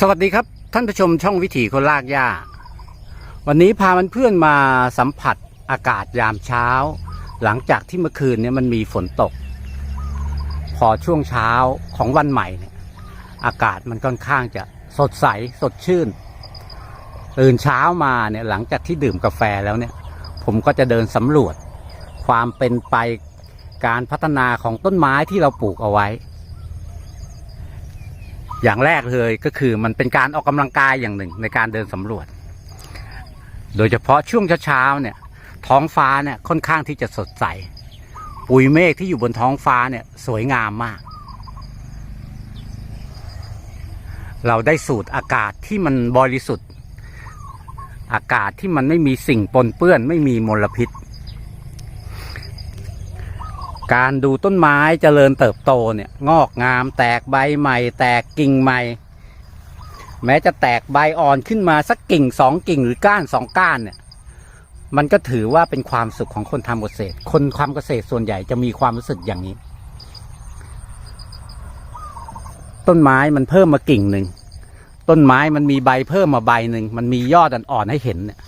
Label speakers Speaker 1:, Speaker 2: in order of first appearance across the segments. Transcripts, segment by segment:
Speaker 1: สวัสดีครับท่านผู้ชมช่องวิถีคนลากหญ้า วันนี้พามันเพื่อนมาสัมผัสอากาศยามเช้า หลังจากที่เมื่อคืนเนี่ยมันมีฝนตก พอช่วงเช้าของวันใหม่เนี่ยอากาศมันค่อนข้างจะสดใสสดชื่นตื่นเช้ามาเนี่ยหลังจากที่ดื่มกาแฟแล้วเนี่ย ผมก็จะเดินสำรวจ ความเป็นไปการพัฒนาของต้นไม้ที่เราปลูกเอาไว้ อย่างแรกเลยก็คือมันเป็นการออกกำลังกายอย่างหนึ่งในการเดินสำรวจ โดยเฉพาะช่วงเช้าๆเนี่ยท้องฟ้าเนี่ยค่อนข้างที่จะสดใส ปุยเมฆที่อยู่บนท้องฟ้าเนี่ยสวยงามมาก เราได้สูดอากาศที่มันบริสุทธิ์ อากาศที่มันไม่มีสิ่งปนเปื้อนไม่มีมลพิษ การดูต้นไม้เจริญเติบโตเนี่ยงอกงาม แตกใบใหม่ แตกกิ่งใหม่ แม้จะแตกใบอ่อนขึ้นมาสักกิ่งสองกิ่งหรือก้านสองก้านเนี่ยมันก็ถือว่าเป็นความสุขของคนทำเกษตร คนทำเกษตรส่วนใหญ่จะมีความรู้สึกอย่างนี้ ต้นไม้มันเพิ่มมากิ่งหนึ่งต้นไม้มันมีใบเพิ่มมาใบหนึ่งมันมียอดอ่อนๆให้เห็นเนี่ย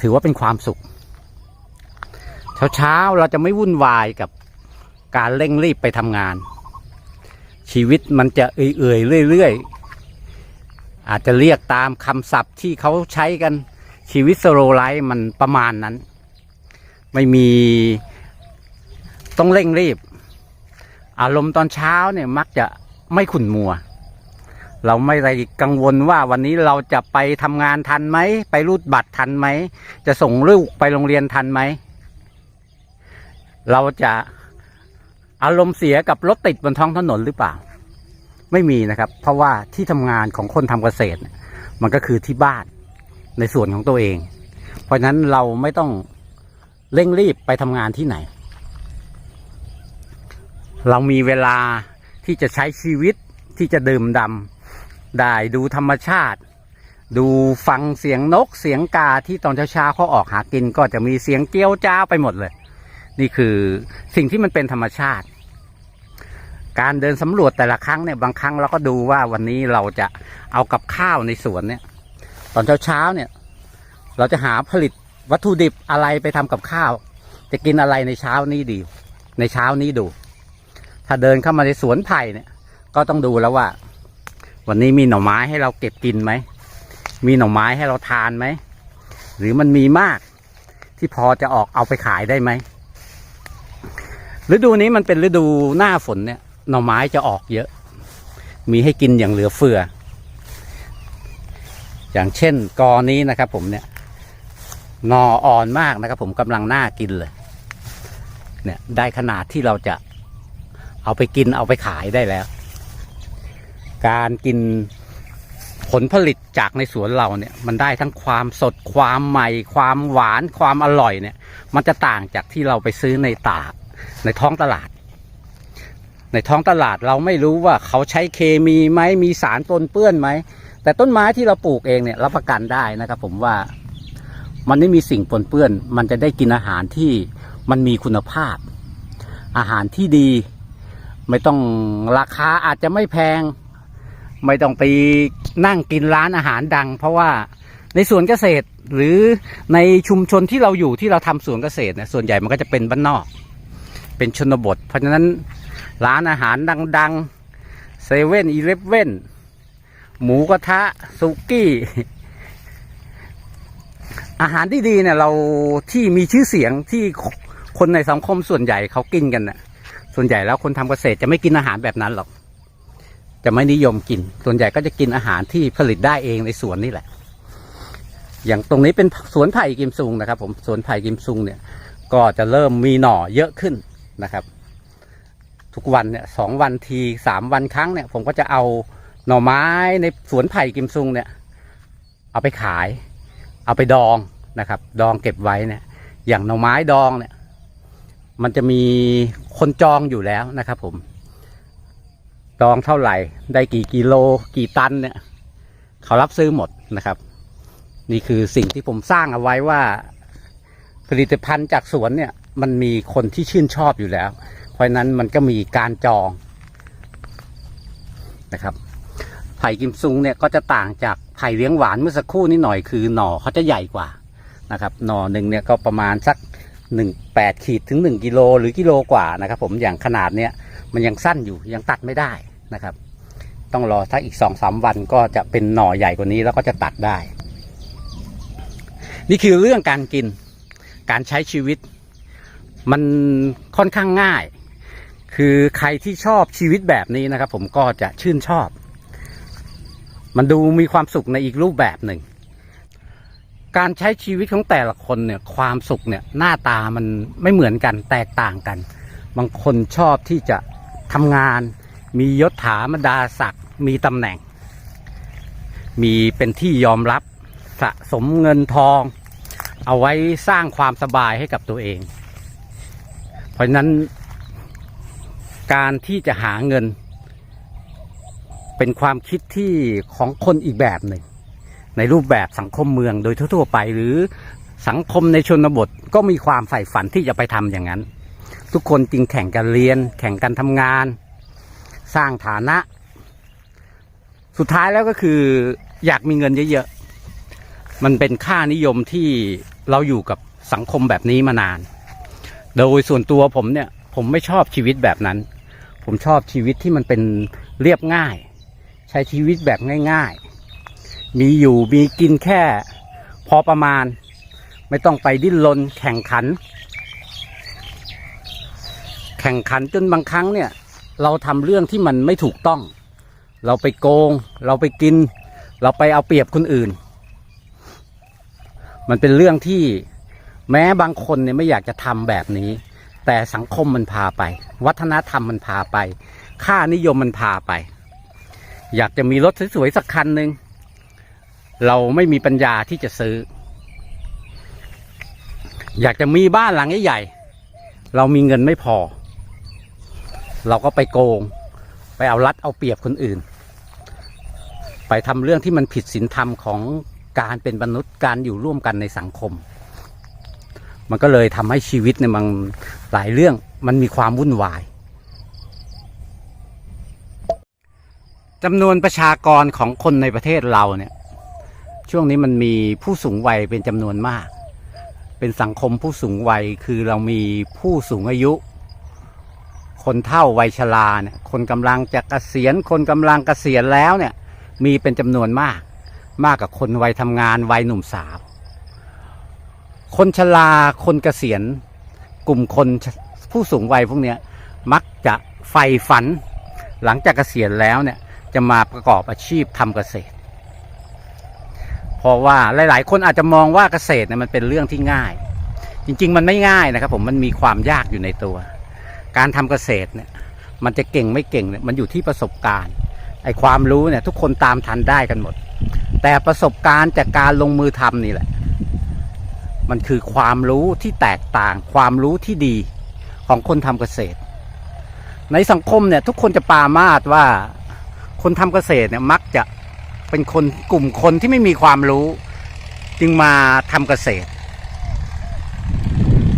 Speaker 1: ถือว่าเป็นความสุข เช้าๆเราจะไม่วุ่นวายกับการเร่งรีบไปทำงาน ชีวิตมันจะเอื่อยๆเรื่อยๆ อาจจะเรียกตามคำศัพท์ที่เขาใช้กันชีวิตสโลไลฟ์มันประมาณนั้น ไม่มีต้องเร่งรีบ อารมณ์ตอนเช้าเนี่ยมักจะไม่ขุ่นมัว เราไม่ได้กังวลว่าวันนี้เราจะไปทำงานทันไหม ไปรูดบัตรทันไหม จะส่งลูกไปโรงเรียนทันไหม เราจะอารมณ์เสียกับรถติดบนท้องถนนหรือเปล่า ไม่มีนะครับ เพราะว่าที่ทำงานของคนทำเกษตร มันก็คือที่บ้านในส่วนของตัวเอง เพราะฉะนั้นเราไม่ต้องเร่งรีบไปทำงานที่ไหน เรามีเวลาที่จะใช้ชีวิตที่จะดื่มดำได้ดูธรรมชาติ ดูฟังเสียงนกเสียงกาที่ตอนเช้าๆเขาออกหากินก็จะมีเสียงเกี้ยวจ้าไปหมดเลย นี่คือสิ่งที่มันเป็นธรรมชาติ การเดินสำรวจแต่ละครั้งเนี่ยบางครั้งเราก็ดูว่าวันนี้เราจะเอากับข้าวในสวนเนี่ย ตอนเช้าๆเนี่ย เราจะหาผลิตวัตถุดิบอะไรไปทำกับข้าว จะกินอะไรในเช้านี้ดี ในเช้านี้ดู ถ้าเดินเข้ามาในสวนไผ่เนี่ย ก็ต้องดูแล้วว่า วันนี้มีหน่อไม้ให้เราเก็บกินไหมมีหน่อไม้ให้เราทานไหมหรือมันมีมากที่พอจะออกเอาไปขายได้ไหม ฤดูนี้มันเป็นฤดูหน้าฝนเนี่ยหน่อไม้จะออกเยอะ มีให้กินอย่างเหลือเฟือ อย่างเช่นกอนี้นะครับ ผมเนี่ยหน่ออ่อนมากนะครับ ผมกำลังน่ากินเลย เนี่ยได้ขนาดที่เราจะเอาไปกินเอาไปขายได้แล้ว การกินผลผลิตจากในสวนเราเนี่ย มันได้ทั้งความสดความใหม่ ความหวานความอร่อยเนี่ย มันจะต่างจากที่เราไปซื้อในตลาด ในท้องตลาด ในท้องตลาดเราไม่รู้ว่าเขาใช้เคมีไหมมีสารปนเปื้อนไหมแต่ต้นไม้ที่เราปลูกเองเนี่ยรับประกันได้นะครับ ผมว่ามันไม่มีสิ่งปนเปื้อน มันจะได้กินอาหารที่มันมีคุณภาพ อาหารที่ดี ไม่ต้องราคาอาจจะไม่แพง ไม่ต้องไปนั่งกินร้านอาหารดัง เพราะว่าในสวนเกษตรหรือในชุมชนที่เราอยู่ที่เราทำสวนเกษตรเนี่ยส่วนใหญ่มันก็จะเป็นบ้านนอก เป็นชนบท เพราะฉะนั้นร้านอาหารดังๆเซเว่นอีเลฟเว่นหมูกระทะซุกี้ อาหารที่ดีเนี่ยเราที่มีชื่อเสียงที่คนในสังคมส่วนใหญ่เขากินกันน่ะ ส่วนใหญ่แล้วคนทำเกษตรจะไม่กินอาหารแบบนั้นหรอก จะไม่นิยมกิน ส่วนใหญ่ก็จะกินอาหารที่ผลิตได้เองในสวนนี่แหละ อย่างตรงนี้เป็นสวนไผ่กิมซุงนะครับ ผม สวนไผ่กิมซุงเนี่ย ก็จะเริ่มมีหน่อเยอะขึ้น นะครับ ทุกวันเนี่ยสองวันทีสามวันครั้งเนี่ย ผมก็จะเอาหน่อไม้ในสวนไผ่กิมซุงเนี่ย เอาไปขาย เอาไปดองนะครับ ดองเก็บไว้เนี่ย อย่างหน่อไม้ดองเนี่ย มันจะมีคนจองอยู่แล้วนะครับ ผม ดองเท่าไหร่ ได้กี่กิโล กี่ตันเนี่ย เขารับซื้อหมดนะครับ นี่คือสิ่งที่ผมสร้างเอาไว้ว่าผลิตภัณฑ์จากสวนเนี่ย มันมีคนที่ชื่นชอบอยู่แล้ว เพราะนั้นมันก็มีการจองนะครับถผ่กิมซุงเนี่ยก็จะต่างจากไผ่เลี้ยงหวานเมื่อสักครู่นี้หน่อยคือหน่อเขาจะใหญ่กว่านะครับหน่อหนึ่งเนี่ยก็ประมาณสักหนึ่งแปดขีดถึงหนึ่งกิโลหรือกิโลกว่านะครับ ผมอย่างขนาดเนี้ยมันยังสั้นอยู่ยังตัดไม่ได้นะครับ ต้องรอสักอีกสองสามวันก็จะเป็นหน่อใหญ่กว่านี้แล้วก็จะตัดได้ นี่คือเรื่องการกินการใช้ชีวิต มันค่อนข้างง่าย คือใครที่ชอบชีวิตแบบนี้นะครับ ผมก็จะชื่นชอบ มันดูมีความสุขในอีกรูปแบบหนึ่ง การใช้ชีวิตของแต่ละคนเนี่ย ความสุขเนี่ยหน้าตามันไม่เหมือนกันแตกต่างกัน บางคนชอบที่จะทำงาน มียศถาบรรดาศักดิ์มีตำแหน่ง มีเป็นที่ยอมรับสะสมเงินทอง เอาไว้สร้างความสบายให้กับตัวเอง เพราะฉะนั้น การที่จะหาเงิน เป็นความคิดที่ของคนอีกแบบหนึ่ง ในรูปแบบสังคมเมืองโดยทั่ว ๆ ไป หรือสังคมในชนบทก็มีความใฝ่ฝันที่จะไปทำอย่างนั้น ทุกคนจึงแข่งกันเรียน แข่งกันทำงาน สร้างฐานะ สุดท้ายแล้วก็คืออยากมีเงินเยอะๆมันเป็นค่านิยมที่เราอยู่กับสังคมแบบนี้มานาน โดยส่วนตัวผมเนี่ย ผมไม่ชอบชีวิตแบบนั้น ผมชอบชีวิตที่มันเป็นเรียบง่าย ใช้ชีวิตแบบง่าย ๆ มีอยู่มีกินแค่ พอประมาณ ไม่ต้องไปดิ้นรนแข่งขัน แข่งขันจนบางครั้งเนี่ย เราทำเรื่องที่มันไม่ถูกต้อง เราไปโกง เราไปกิน เราไปเอาเปรียบคนอื่น มันเป็นเรื่องที่ แม้บางคนเนี่ยไม่อยากจะทำแบบนี้ แต่สังคมมันพาไป วัฒนธรรมมันพาไป ค่านิยมมันพาไป อยากจะมีรถสวยๆสักคันหนึ่งเราไม่มีปัญญาที่จะซื้อ อยากจะมีบ้านหลังใหญ่ๆเรามีเงินไม่พอ เราก็ไปโกง ไปเอารัดเอาเปรียบคนอื่น ไปทำเรื่องที่มันผิดศีลธรรมของการเป็นมนุษย์การอยู่ร่วมกันในสังคม มันก็เลยทำให้ชีวิตเนี่ยมันหลายเรื่องมันมีความวุ่นวายจำนวนประชากรของคนในประเทศเราเนี่ย ช่วงนี้มันมีผู้สูงวัยเป็นจำนวนมาก เป็นสังคมผู้สูงวัยคือเรามีผู้สูงอายุ คนเฒ่าวัยชราเนี่ยคนกำลังจะเกษียณคนกำลังเกษียณแล้วเนี่ย มีเป็นจำนวนมาก มากกว่าคนวัยทำงานวัยหนุ่มสาว คนชราคนเกษียณ กลุ่มคนผู้สูงวัยพวกเนี้ยมักจะใฝ่ฝัน หลังจากเกษียณแล้วเนี่ยจะมาประกอบอาชีพทำเกษตร เพราะว่าหลาย ๆ คนอาจจะมองว่าเกษตรเนี่ยมันเป็นเรื่องที่ง่าย จริง ๆ มันไม่ง่ายนะครับ ผมมันมีความยากอยู่ในตัว การทำเกษตรเนี่ย มันจะเก่งไม่เก่งเนี่ยมันอยู่ที่ประสบการณ์ไอ้ความรู้เนี่ยทุกคนตามทันได้กันหมด แต่ประสบการณ์จากการลงมือทำนี่แหละ มันคือความรู้ที่แตกต่าง ความรู้ที่ดีของคนทำเกษตร ในสังคมเนี่ยทุกคนจะปามาสว่าคนทำเกษตรเนี่ยมักจะเป็นคนกลุ่มคนที่ไม่มีความรู้ จึงมาทำเกษตร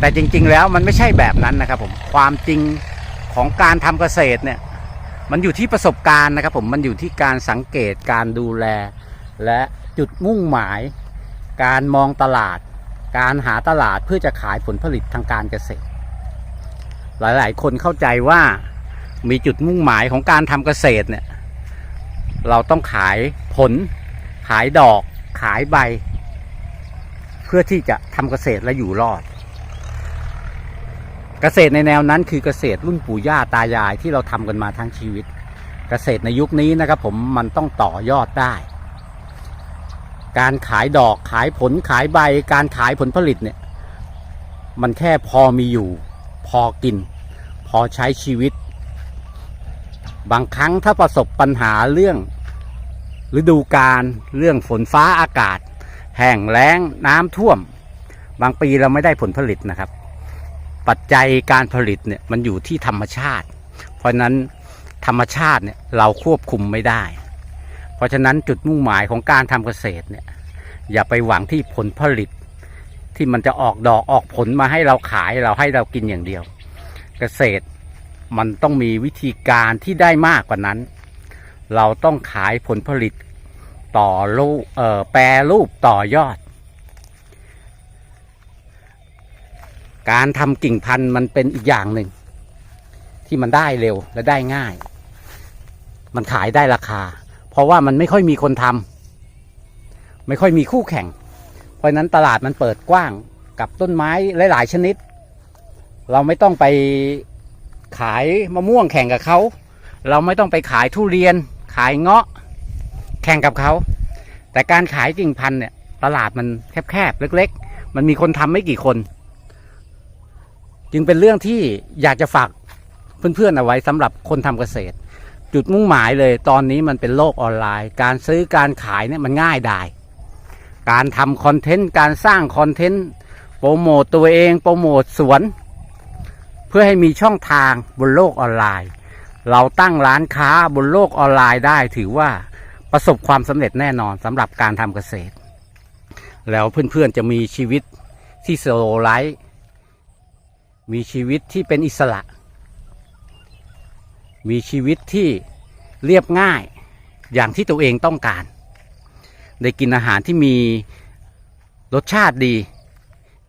Speaker 1: แต่จริง ๆ แล้วมันไม่ใช่แบบนั้นนะครับผมความจริงของการทำเกษตรเนี่ยมันอยู่ที่ประสบการณ์นะครับผมมันอยู่ที่การสังเกตการดูแล และจุดมุ่งหมาย การมองตลาด การหาตลาดเพื่อจะขายผลผลิตทางการเกษตร หลาย ๆ คนเข้าใจว่ามีจุดมุ่งหมายของการทำเกษตรเนี่ยเราต้องขายผล ขายดอก ขายใบ เพื่อที่จะทำเกษตรและอยู่รอด เกษตรในแนวนั้นคือเกษตรรุ่นปู่ย่าตายายที่เราทำกันมาทั้งชีวิต เกษตรในยุคนี้นะครับผมมันต้องต่อยอดได้ การขายดอกขายผลขายใบ การขายผลผลิตเนี่ย มันแค่พอมีอยู่ พอกิน พอใช้ชีวิต บางครั้งถ้าประสบปัญหาเรื่องฤดูกาลเรื่องฝนฟ้าอากาศ แห้งแล้งน้ำท่วม บางปีเราไม่ได้ผลผลิตนะครับ ปัจจัยการผลิตเนี่ยมันอยู่ที่ธรรมชาติ เพราะฉะนั้นธรรมชาติเนี่ยเราควบคุมไม่ได้ เพราะฉะนั้นจุดมุ่งหมายของการทำเกษตรเนี่ย อย่าไปหวังที่ผลผลิต ที่มันจะออกดอกออกผลมาให้เราขายเราให้เรากินอย่างเดียว เกษตรมันต้องมีวิธีการที่ได้มากกว่านั้น เราต้องขายผลผลิตต่อรูปเอ่อแปรรูปต่อยอด การทำกิ่งพันธุ์มันเป็นอีกอย่างหนึ่ง ที่มันได้เร็วและได้ง่าย มันขายได้ราคา เพราะว่ามันไม่ค่อยมีคนทำไม่ค่อยมีคู่แข่ง เพราะฉะนั้นตลาดมันเปิดกว้างกับต้นไม้หลาย ๆ ชนิด เราไม่ต้องไปขายมะม่วงแข่งกับเขา เราไม่ต้องไปขายทุเรียน ขายเงาะแข่งกับเขา แต่การขายกิ่งพันธุ์เนี่ย ตลาดมันแคบๆเล็ก ๆ มันมีคนทำไม่กี่คน จึงเป็นเรื่องที่อยากจะฝากเพื่อนๆเอาไว้สำหรับคนทำเกษตร จุดมุ่งหมายเลยตอนนี้มันเป็นโลกออนไลน์ การซื้อการขายเนี่ยมันง่ายได้การทำคอนเทนต์การสร้างคอนเทนต์โปรโมตตัวเองโปรโมทสวน เพื่อให้มีช่องทางบนโลกออนไลน์ เราตั้งร้านค้าบนโลกออนไลน์ได้ถือว่าประสบความสำเร็จแน่นอนสำหรับการทำเกษตร แล้วเพื่อนๆจะมีชีวิตที่โซโลไลท์มีชีวิตที่เป็นอิสระ มีชีวิตที่เรียบง่ายอย่างที่ตัวเองต้องการ ได้กินอาหารที่มีรสชาติดี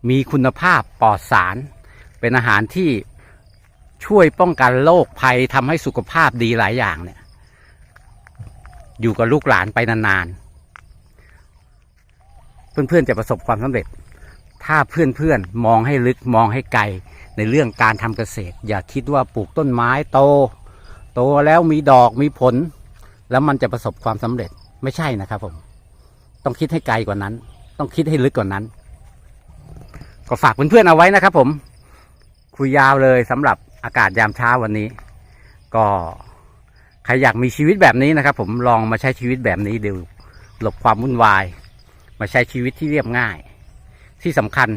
Speaker 1: มีคุณภาพปลอดสาร เป็นอาหารที่ช่วยป้องกันโรคภัยทำให้สุขภาพดีหลายอย่างเนี่ยอยู่กับลูกหลานไปนานๆ เพื่อนๆจะประสบความสำเร็จ ถ้าเพื่อนๆมองให้ลึกมองให้ไกลในเรื่องการทำเกษตร อย่าคิดว่าปลูกต้นไม้โต โตแล้วมีดอกมีผล แล้วมันจะประสบความสำเร็จไม่ใช่นะครับผม ต้องคิดให้ไกลกว่านั้น ต้องคิดให้ลึกกว่านั้น ก็ฝากเพื่อนๆเอาไว้นะครับ ผม คุยยาวเลยสำหรับอากาศยามเช้าวันนี้ ก็ใครอยากมีชีวิตแบบนี้นะครับ ผมลองมาใช้ชีวิตแบบนี้ดูหลบความวุ่นวาย มาใช้ชีวิตที่เรียบง่าย ที่สำคัญ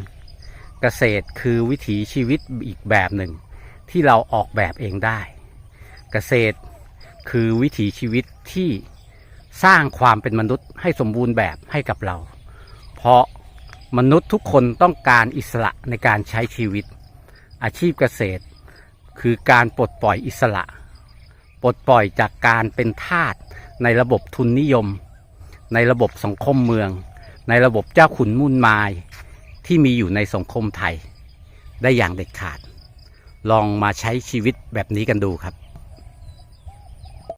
Speaker 1: เกษตรคือวิถีชีวิตอีกแบบหนึ่ง ที่เราออกแบบเองได้ เกษตร คือวิถีชีวิตที่สร้างความเป็นมนุษย์ให้สมบูรณ์แบบให้กับเรา เพราะมนุษย์ทุกคนต้องการอิสระในการใช้ชีวิต อาชีพเกษตร คือการปลดปล่อยอิสระ ปลดปล่อยจากการเป็นทาสในระบบทุนนิยม ในระบบสังคมเมือง ในระบบเจ้าขุนมุ่นมาย ที่มีอยู่ในสังคมไทย ได้อย่างเด็ดขาด ลองมาใช้ชีวิตแบบนี้กันดูครับ